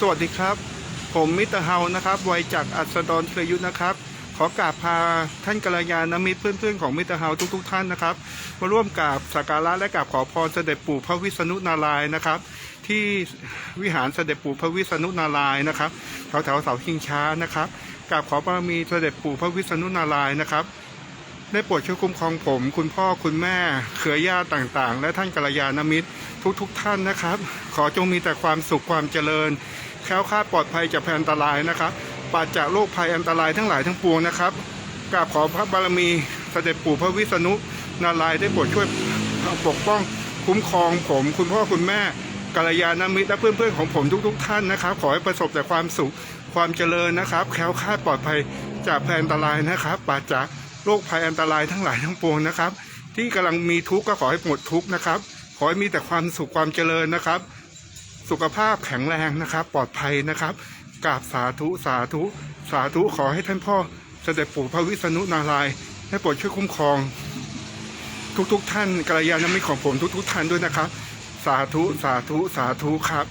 สวัสดีครับ ผมมิตรเฮานะครับวัยจากอัสดรเครยุทธนะครับ ขอกราบพาท่านกัลยาณมิตรเพื่อนๆของมิตรเฮาทุกๆท่านนะครับ มาร่วมกราบสักการะและกราบขอพรเสด็จปู่พระวิษณุนารายณ์นะครับ ที่วิหารเสด็จปู่พระวิษณุนารายณ์นะครับแถวแถวๆเสาชิงช้านะครับกราบขอบารมีเสด็จปู่พระวิษณุนารายณ์นะครับได้โปรดช่วยคุ้มครองผม คุณพ่อคุณแม่เครือญาติต่างๆ และท่านกัลยาณมิตรทุกๆทท่านนะครับ ขอจงมีแต่ความสุขความเจริญ แคล้วคลาดปลอดภัยจากภัยอันตรายนะครับปราศจากโรคภัยอันตรายทั้งหลายทั้งปวงนะครับกราบขอพระบารมีเสด็จปู่พระวิษณุนารายได้โปรดช่วยปกป้องคุ้มครองผม คุณพ่อคุณแม่กัลยาณมิตรและเพื่อนๆของผมทุก ๆ ท่านนะครับ ขอให้ประสบแต่ความสุขความเจริญนะครับ แคล้วคลาดปลอดภัยจากภัยอันตรายนะครับปราศจากโรคภัยอันตรายทั้งหลายทั้งปวงนะครับ ที่กำลังมีทุกข์ก็ขอให้หมดทุกข์นะครับ ขอให้มีแต่ความสุขความเจริญนะครับ สุขภาพแข็งแรงนะครับ ปลอดภัยนะครับกราบสาธุสาธุสาธุขอให้ท่านพ่อเสด็จปู่พระวิษณุนารายณ์ให้โปรดช่วยคุ้มครอง ทุกๆทท่านกัลยาณมิตรของผมทุกๆท่านด้วยนะครับ สาธุสาธุสาธุครับ